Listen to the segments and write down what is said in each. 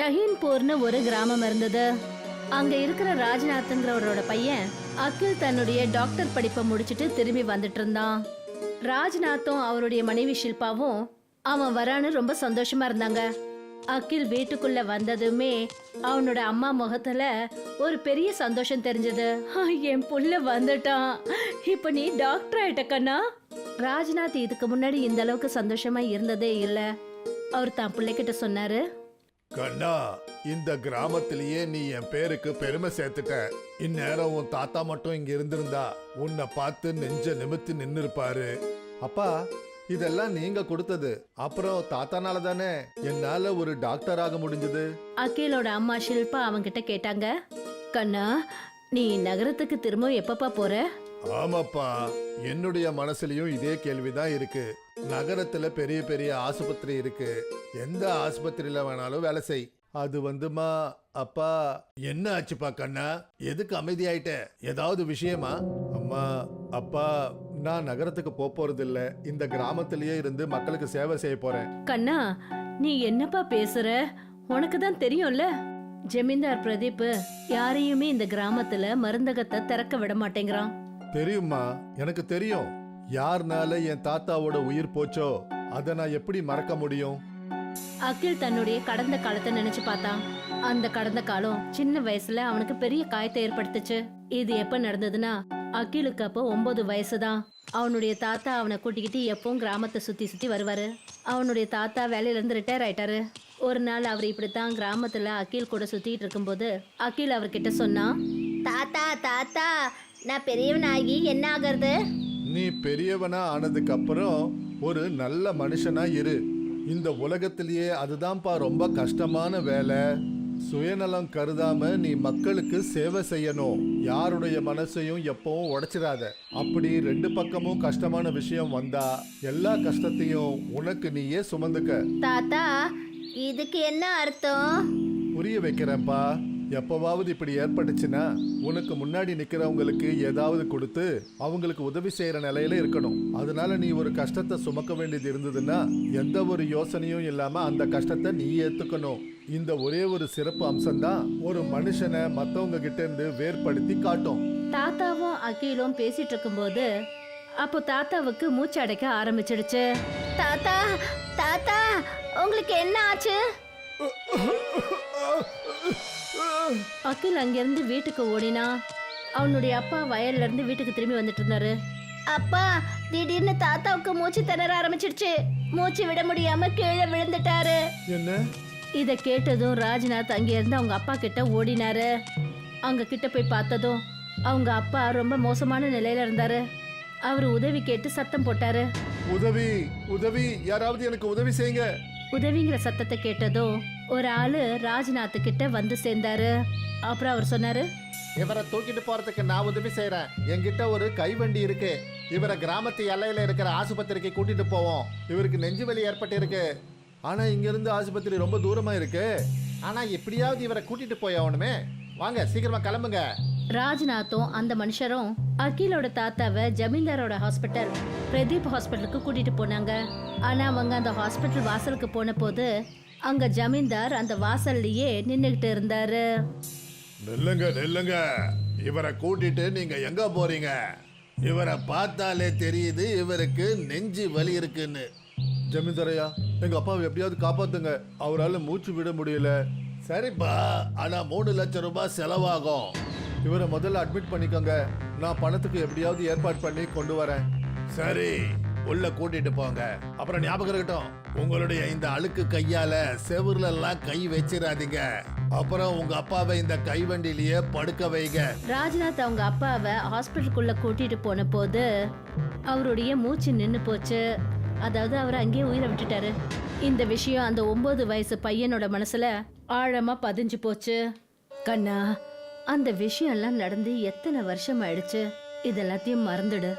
ஷஹீன்பூர்னு ஒரு கிராமம் இருந்தது. அங்க இருக்கிற ராஜ்நாத்ங்கிறவரோட பையன் அகில் தன்னுடைய டாக்டர் படிப்பை முடிச்சிட்டு திரும்பி வந்துட்டு இருந்தான். ராஜ்நாத்தும் அவருடைய மனைவி ஷில்பாவும் அவன் வரான்னு ரொம்ப சந்தோஷமா இருந்தாங்க. அகில் வீட்டுக்குள்ள வந்ததுமே அவனோட அம்மா முகத்துல ஒரு பெரிய சந்தோஷம் தெரிஞ்சது. என் புள்ள வந்துட்டான். இப்ப நீ டாக்டர் ஆயிட்ட கண்ணா? ராஜ்நாத் இதுக்கு முன்னாடி இந்த அளவுக்கு சந்தோஷமா இருந்ததே இல்ல. அவர் தான் பிள்ளைகிட்ட சொன்னாரு கண்ணா இந்த கிராமத்திலேயே நீ என் பேருக்கு பெருமை சேர்த்துட்ட. இந்நேரம் உன் தாத்தா மட்டும் இங்க இருந்திருந்தா உன்னை பார்த்து நெஞ்ச நிமித்தி நின்னு இருப்பாரு அப்பா இதெல்லாம் நீங்க கொடுத்தது. அப்புறம் தாத்தானால தானே என்னால ஒரு டாக்டர் ஆக முடிஞ்சது? அகிலோட அம்மா ஷில்பா அவன்கிட்ட கேட்டாங்க. கண்ணா நீ நகரத்துக்கு திரும்ப எப்பப்பா போற? ஆமாப்பா என்னுடைய மனசுலயும் இதே கேள்விதான் இருக்கு. நகரத்துல பெரிய பெரிய ஆஸ்பத்திரி இருக்கு. எந்த ஆஸ்பத்திரியில வேணாலும் வேலை செய். அது வந்துமா அப்பா என்ன ஆச்சுப்பா கண்ணா? எதுக்கு அமைதியாயிட்ட? ஏதாவது விஷயமா? அம்மா அப்பா நான் நகரத்துக்கு போறது இல்ல இந்த கிராமத்திலேயே இருந்து மக்களுக்கு சேவை செய்ய போறேன். கண்ணா நீ என்னப்பா பேசுற? உனக்கு தான் தெரியும்ல? ஜமீன்தார் பிரதீப் யாரையுமே இந்த கிராமத்துல மருந்தகத்தை திறக்க விட மாட்டேங்கிறான். தெரியுமா எனக்கு தெரியும். யாருனால என் தாத்தாவோட உயிர் போச்சோ? அதை நான் எப்படி மறக்க முடியும்? அகில் தன்னுடைய கடந்த காலத்தை நினைச்சு பார்த்தான் அந்த கடந்த காலம் சின்ன வயசுல அவனுக்கு பெரிய காயத்தை ஏற்படுத்துச்சு. இது எப்ப நடந்ததுன்னா அகிலுக்கு அப்போ ஒன்பது வயசுதான் அவனுடைய தாத்தா அவனை கூட்டிக்கிட்டு எப்பவும் கிராமத்தை சுத்தி சுத்தி வருவாரு. அவனுடைய தாத்தா வேலையில இருந்து ரிட்டையர் ஆயிட்டாரு. ஒரு நாள் அவர் இப்படித்தான் கிராமத்துல அகில் கூட சுத்திட்டு இருக்கும்போது அகில் அவர்கிட்ட சொன்னான் தாத்தா தாத்தா நான் பெரியவனாகி என்ன ஆகிறது? நீ பெரியவனா ஆனதுக்கு அப்புறம் ஒரு நல்ல மனுஷனா இரு. இந்த உலகத்திலேயே அதுதான்ப்பா ரொம்ப கஷ்டமான வேலை. சுயநலம் கருதாம நீ மக்களுக்கு சேவை செய்யணும். யாருடைய மனசையும் எப்பவும் உடைச்சிடாத. அப்படி ரெண்டு பக்கமும் கஷ்டமான விஷயம் வந்தா எல்லா கஷ்டத்தையும் உனக்கு நீயே சுமந்துக்க. தாத்தா இதுக்கு என்ன அர்த்தம்? புரிய வைக்கிறேன்ப்பா. எப்பவாவது இப்படி ஏற்பட்டுச்சுன்னா உனக்கு முன்னாடி நிக்கிறவங்களுக்கு ஏதாவது கொடுத்து அவங்களுக்கு உதவி செய்யற நிலையில இருக்கணும். அதனால நீ ஒரு கஷ்டத்தை சுமக்க வேண்டியது இருந்ததுன்னா எந்த ஒரு யோசனையும் இல்லாம அந்த கஷ்டத்தை நீ ஏத்துக்கணும். இந்த ஒரே ஒரு சிறப்பு அம்சம்தான் ஒரு மனுஷனை மத்தவங்க கிட்ட இருந்து வேர்படுத்தி காட்டும். தாத்தாவும் அகிலும் பேசிட்டு இருக்கும்போது அப்போ தாத்தாவுக்கு மூச்சு அடைக்க ஆரம்பிச்சிடுச்சு. தாத்தா தாத்தா உங்களுக்கு என்ன ஆச்சு? அகில் அங்கிருந்து வீட்டுக்கு ஓடினா அவனுடைய அப்பா வயல்ல இருந்து வீட்டுக்கு திரும்பி வந்துட்டு இருந்தாரு. அப்பா திடீர்னு தாத்தாவுக்கு மூச்சு திணற ஆரம்பிச்சிடுச்சு. மூச்சு விட முடியாம கீழே விழுந்துட்டாரு. என்ன? இத கேட்டதும் ராஜ்நாத் அங்கிருந்து அவங்க அப்பா கிட்ட ஓடினாரு. அங்க கிட்ட போய் பார்த்ததும் அவங்க அப்பா ரொம்ப மோசமான நிலையில இருந்தாரு. அவர் உதவி கேட்டு சத்தம் போட்டாரு. உதவி உதவி யாராவது எனக்கு உதவி செய்யுங்க. உதவிங்கிற சத்தத்தை கேட்டதும் ஒரு ஆளு ராஜ்நாத் கிட்ட வந்து சேர்ந்தாரு. அப்புறம் அவர் சொன்னாரு இவரை தூக்கிட்டு போறதுக்கு நான் உதவி செய்யறேன் என்கிட்ட ஒரு கைவண்டி இருக்கு. இவரை கிராமத்து எல்லையில இருக்கிற ஆஸ்பத்திரிக்கு கூட்டிட்டு போவோம். இவருக்கு நெஞ்சு வலி ஏற்பட்டு இருக்கு ஆனா இங்க இருந்து ஆஸ்பத்திரி ரொம்ப தூரமா இருக்கு. ஆனா எப்படியாவது இவரை கூட்டிட்டு போய் ஆகணுமே. வாங்க சீக்கிரமா கிளம்புங்க. ராஜ்நாத்தும் அந்த மனுஷரும் அகிலோட தாத்தாவை ஜமீன்தாரோட ஹாஸ்பிட்டல் பிரதீப் ஹாஸ்பிட்டலுக்கு கூட்டிட்டு போனாங்க. ஆனா அவங்க அந்த ஹாஸ்பிட்டல் வாசலுக்கு போன போது அங்க ஜமீன்தார் அந்த வாசல்லையே நின்னுகிட்டு இருந்தாரு. நில்லுங்க நில்லுங்க. இவரை கூட்டிட்டு நீங்க எங்க போறீங்க? இவரை பார்த்தாலே தெரியுது இவருக்கு நெஞ்சு வலி இருக்குன்னு. ஜமீன்தாரையா எங்க அப்பாவை எப்படியாவது காப்பாத்துங்க. அவரால் மூச்சு விட முடியல. சரிப்பா ஆனா மூணு லட்சம் ரூபாய் செலவாகும். இவரை முதல்ல அட்மிட் பண்ணிக்கோங்க. நான் பணத்துக்கு எப்படியாவது ஏற்பாடு பண்ணி கொண்டு வரேன். சரி உள்ள கூட்டிட்டு போங்க. அப்புறம் ஞாபகம் இருக்கட்டும் உங்களுடைய இந்த அழுக்கு கையால செவுர்ல எல்லாம் கை வச்சிடாதீங்க அப்புறம் உங்க அப்பாவை இந்த கைவண்டிலேயே படுக்க வைங்க. ராஜ்நாத் அவங்க அப்பாவை ஹாஸ்பிட்டலுக்குள்ள கூட்டிட்டு போன போது அவருடைய மூச்சு நின்னு போச்சு. அதாவது அவர் அங்கேயே உயிரை விட்டுட்டாரு. இந்த விஷயம் அந்த ஒன்பது வயசு பையனோட மனசுல ஆழமா பதிஞ்சு போச்சு. கண்ணா அந்த விஷயம்லாம் நடந்து எத்தனை வருஷம் ஆயிடுச்சு? இதெல்லாத்தையும் மறந்துடு.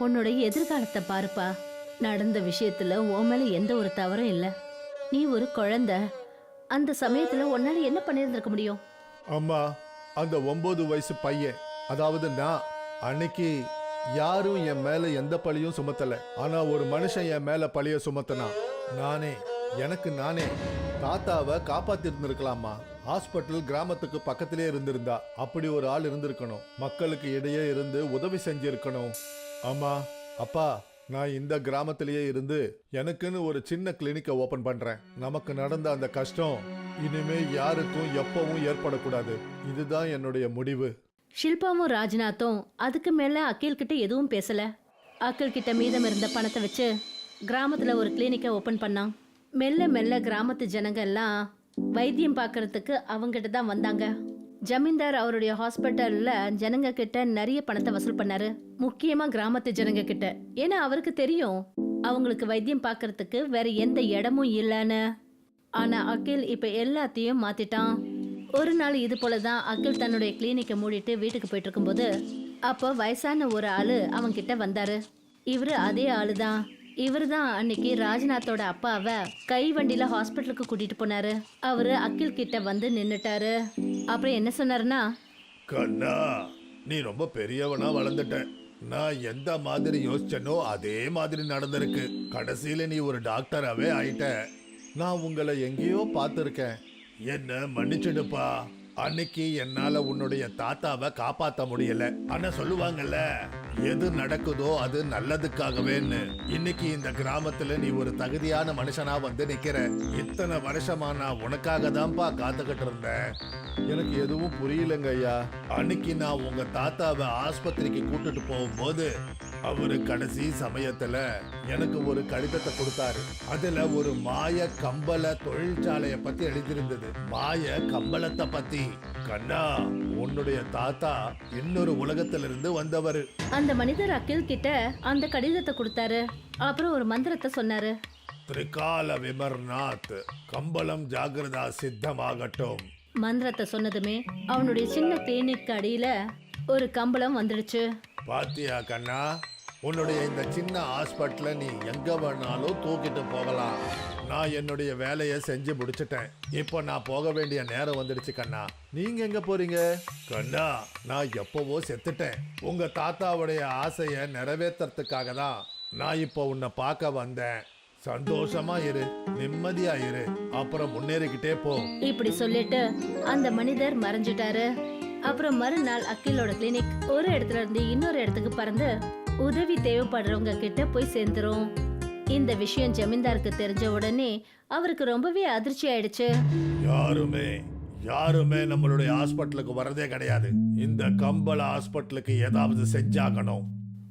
உன்னோட எதிர்காலத்தை பாருப்பா. நடந்த விஷயத்துல உன் மேல எந்த ஒரு தவறும் இல்ல. நீ ஒரு குழந்தை. அந்த சமயத்துல உன்னால என்ன பண்ணியிருந்திருக்க முடியும்? அம்மா அந்த ஒன்பது வயசு பையன். அதாவது நான். அன்னைக்கு யாரும் என் மேல எந்த பழியும் சுமத்தல. ஆனா ஒரு மனுஷன் என் மேல பழிய சுமத்தனா நானே. எனக்கு நானே. தாத்தாவை காப்பாத்திருந்திருக்கலாமா? ஹாஸ்பிட்டல் கிராமத்துக்கு பக்கத்திலே இருந்திருந்தா அப்படி ஒரு ஆள் இருந்திருக்கணும். மக்களுக்கு இடையே இருந்து உதவி செஞ்சிருக்கணும். ஆமா அப்பா நான் இந்த கிராமத்திலேயே இருந்து எனக்குன்னு ஒரு சின்ன கிளினிக்கை ஓபன் பண்றேன். நமக்கு நடந்த அந்த கஷ்டம் இனிமே யாருக்கும் எப்பவும் ஏற்படக்கூடாது. இதுதான் என்னுடைய முடிவு. ஷில்பாவும் ராஜ்நாத்தும் அதுக்கு மேல அகில் கிட்ட எதுவும் பேசல. அகில் கிட்ட மீதம் இருந்த பணத்தை வச்சு கிராமத்துல ஒரு கிளினிக்கை ஓபன் பண்ணான். மெல்ல மெல்ல கிராமத்து ஜனங்க எல்லாம் வைத்தியம் பார்க்கறதுக்கு அவங்கிட்ட தான் வந்தாங்க. ஜமீன்தார் அவருடைய ஹாஸ்பிட்டல்ல ஜனங்க கிட்ட நிறைய பணத்தை வசூல் பண்ணாரு. முக்கியமா கிராமத்து ஜனங்க கிட்ட. ஏன்னா அவருக்கு தெரியும் அவங்களுக்கு வைத்தியம் பார்க்கறதுக்கு வேற எந்த இடமும் இல்லைன்னு. ஆனா அகில் இப்ப எல்லாத்தையும் மாத்திட்டான். ஒரு நாள் இது போல தான் அகில் தன்னுடைய கிளினிக்கை மூடிட்டு வீட்டுக்கு போயிட்டு இருக்கும்போது அப்போ வயசான ஒரு ஆளு அவங்க கிட்ட வந்தாரு. இவரு அதே ஆளு தான் இவர் தான் அன்னைக்கு ராஜ்நாத்தோட அப்பாவை கை வண்டியில ஹாஸ்பிட்டலுக்கு கூட்டிட்டு போனாரு. அவரு அக்கில் கிட்ட வந்து நின்னுட்டாரு. அப்புறம் என்ன சொன்னாருன்னா கண்ணா நீ ரொம்ப பெரியவனா வளர்ந்துட்ட. நான் எந்த மாதிரி யோசிச்சனோ அதே மாதிரி நடந்திருக்கு. கடைசியில நீ ஒரு டாக்டராகவே ஆயிட்ட. நான் உங்களை எங்கேயோ பார்த்துருக்கேன். என்ன மன்னிச்சிடுப்பா. அன்னைக்கு என்னால உன்னுடைய தாத்தாவை காப்பாத்த முடியல. ஆனா சொல்லுவாங்கல்ல எது நடக்குதோ அது நல்லதுக்காகவேன்னு. இன்னைக்கு இந்த கிராமத்துல நீ ஒரு தகுதியான மனுஷனா வந்து நிக்கிற. இத்தனை வருஷமா நான் உனக்காக தான்ப்பா காத்துக்கிட்டு இருந்தேன். எனக்கு எதுவும் புரியலங்க ஐயா அன்னைக்கு நான் உங்க தாத்தாவை ஆஸ்பத்திரிக்கு கூட்டிட்டு போகும்போது அவரு கடைசி சமயத்துல எனக்கு ஒரு கடிதத்தை கொடுத்தாரு. அதுல ஒரு மாய கம்பள தொழிற்சாலைய பத்தி எழுதியிருந்தது. மாய கம்பளத்தை பத்தி. கண்ணா உன்னுடைய தாத்தா இன்னொரு உலகத்துல இருந்து வந்தவர். அந்த மனிதர் அகில் கிட்ட அந்த கடிதத்தை கொடுத்தாரு. அப்புறம் ஒரு மந்திரத்தை சொன்னாரு. திரிகால விமர்நாத் கம்பளம் ஜாகிரதா சித்தமாகட்டும். மந்திரத்தை சொன்னதுமே அவனுடைய சின்ன கிளினிக் அடியில ஒரு கம்பளம் வந்துடுச்சு. பாத்தியா கண்ணா? உன்னுடைய இந்த சின்ன ஹாஸ்பிட்டல நீ எங்க வேணாலும் தூக்கிட்டு போகலாம். நான் என்னுடைய வேலையை செஞ்சு முடிச்சிட்டேன். இப்போ நான் போக வேண்டிய நேரம் வந்துடுச்சு கண்ணா. நீங்க எங்க போறீங்க? கண்ணா நான் எப்பவோ செத்துட்டேன். உங்க தாத்தாவுடைய ஆசையை நிறைவேற்றுறதுக்காக தான் நான் இப்போ உன்னை பார்க்க வந்தேன். சந்தோஷமா இரு நிம்மதியா இரு. அப்புறம் முன்னேறிக்கிட்டே போ. இப்படி சொல்லிட்டு அந்த மனிதர் மறைஞ்சிட்டாரு. அப்புறம் மறுநாள் அகிலோட கிளினிக் ஒரு இடத்துல இருந்து இன்னொரு இடத்துக்கு பறந்து உதவி தேவைப்படுறவங்க கிட்ட போய் சேர்ந்துரும். இந்த விஷயம் ஜமீன்தாருக்கு தெரிஞ்ச உடனே அவருக்கு ரொம்பவே அதிர்ச்சி ஆயிடுச்சு. யாருமே யாருமே நம்மளுடைய ஹாஸ்பிட்டலுக்கு வரதே கிடையாது. இந்த கம்பள ஹாஸ்பிட்டலுக்கு ஏதாவது செஞ்சாகணும்.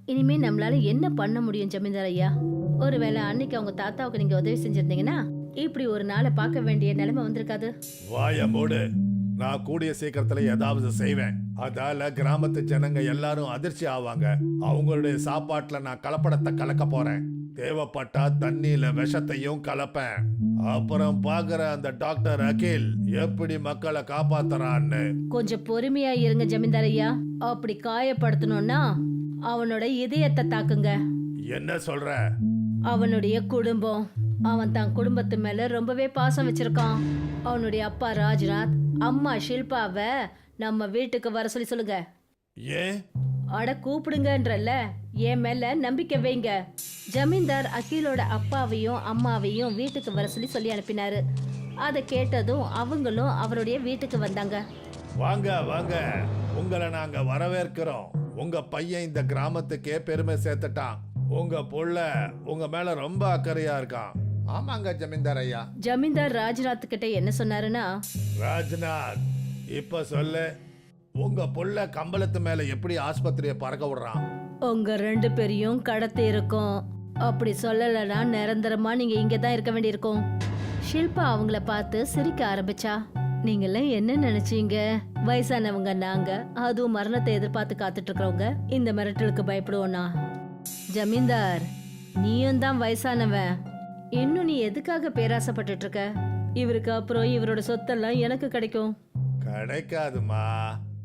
இனிமே நம்மளால என்ன பண்ண முடியும் ஜமீன்தார் ஐயா? ஒருவேளை அன்னைக்கு அவங்க தாத்தாவுக்கு நீங்க உதவி செஞ்சிருந்தீங்கன்னா இப்படி ஒரு நாளை பார்க்க வேண்டிய நிலைமை வந்திருக்காது. வாய மூடு. நான் கூடிய சீக்கிரத்துல ஏதாவது செய்வேன். அதால கிராமத்து ஜனங்க எல்லாரும் அதிர்ச்சி ஆவாங்க. அவங்களுடைய சாப்பாட்டுல நான் கலப்படத்தை கலக்க போறேன். தேவைப்பட்டா தண்ணியில விஷத்தையும் கலப்பேன். அப்புறம் பாக்குற அந்த டாக்டர் அகில் எப்படி மக்களை காப்பாத்துறான்னு. கொஞ்சம் பொறுமையா இருங்க ஜமீன்தார் ஐயா. அப்படி காயப்படுத்தணும்னா அவனோட இதயத்தை தாக்குங்க. என்ன சொல்ற? அவனுடைய குடும்பம். அவன் தன் குடும்பத்து மேல ரொம்பவே பாசம் வச்சிருக்கான். அவனுடைய அப்பா ராஜ்நாத் அம்மா ஷில்பாவை நம்ம வீட்டுக்கு வர சொல்லி சொல்லுங்க. ஏன்? அட கூப்பிடுங்கன்றல்ல என் மேல நம்பிக்கை வைங்க. ஜமீன்தார் அகிலோட அப்பாவையும் அம்மாவையும் வீட்டுக்கு வர சொல்லி சொல்லி அனுப்பினாரு. அதை கேட்டதும் அவங்களும் அவருடைய வீட்டுக்கு வந்தாங்க. வாங்க வாங்க. உங்களை நாங்க வரவேற்கிறோம். உங்க பையன் இந்த கிராமத்துக்கே பெருமை சேர்த்துட்டான். உங்க புள்ள உங்க மேல ரொம்ப அக்கறையா இருக்கான். ஆமாங்க ஜமீன்தார் ஐயா. ஜமீன்தார் ராஜ்நாத் கிட்ட என்ன சொன்னாருன்னா ராஜ்நாத் இப்ப சொல்லு. உங்க புள்ள கம்பளத்து மேல எப்படி ஆஸ்பத்திரியை பறக்க விடுறான்? உங்க ரெண்டு பேரையும் கடத்தி இருக்கும். அப்படி சொல்லலைன்னா நிரந்தரமா நீங்க இங்க தான் இருக்க வேண்டியிருக்கும். ஷில்பா அவங்கள பார்த்து சிரிக்க ஆரம்பிச்சா நீங்கெல்லாம் என்ன நினைச்சீங்க? வயசானவங்க நாங்க அதுவும் மரணத்தை எதிர்பார்த்து காத்துட்டு இருக்கிறவங்க இந்த மிரட்டலுக்கு பயப்படுவோனா ஜமீன்தார் நீயும் தான் வயசானவன். இன்னும் நீ எதுக்காக பேராசைப்பட்டுட்டு இருக்க இவருக்கு அப்புறம் இவரோட சொத்தெல்லாம் எனக்கு கிடைக்கும். கிடைக்காதுமா.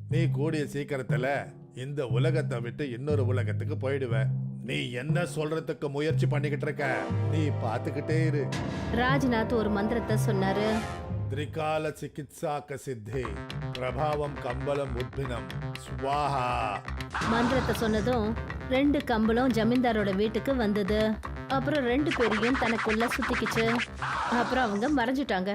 நீ கூடிய சீக்கிரத்துல இந்த உலகத்தை விட்டு இன்னொரு உலகத்துக்கு போயிடுவ. நீ என்ன சொல்றதுக்கு முயற்சி பண்ணிக்கிட்டு இருக்க நீ பாத்துக்கிட்டே இரு. ராஜ்நாத் ஒரு மந்திரத்தை சொன்னாரு. திரிகால சிகித்சாக்க சித்தி பிரபாவம் கம்பளம் உத்பினம் ஸ்வாஹா மந்திரத்தை சொன்னதும் ரெண்டு கம்பளம் ஜமீன்தாரோட வீட்டுக்கு வந்தது. அப்புறம் ரெண்டு பேரையும் தனக்குள்ள சுத்திக்கிச்சு. அப்புறம் அவங்க மறைஞ்சிட்டாங்க.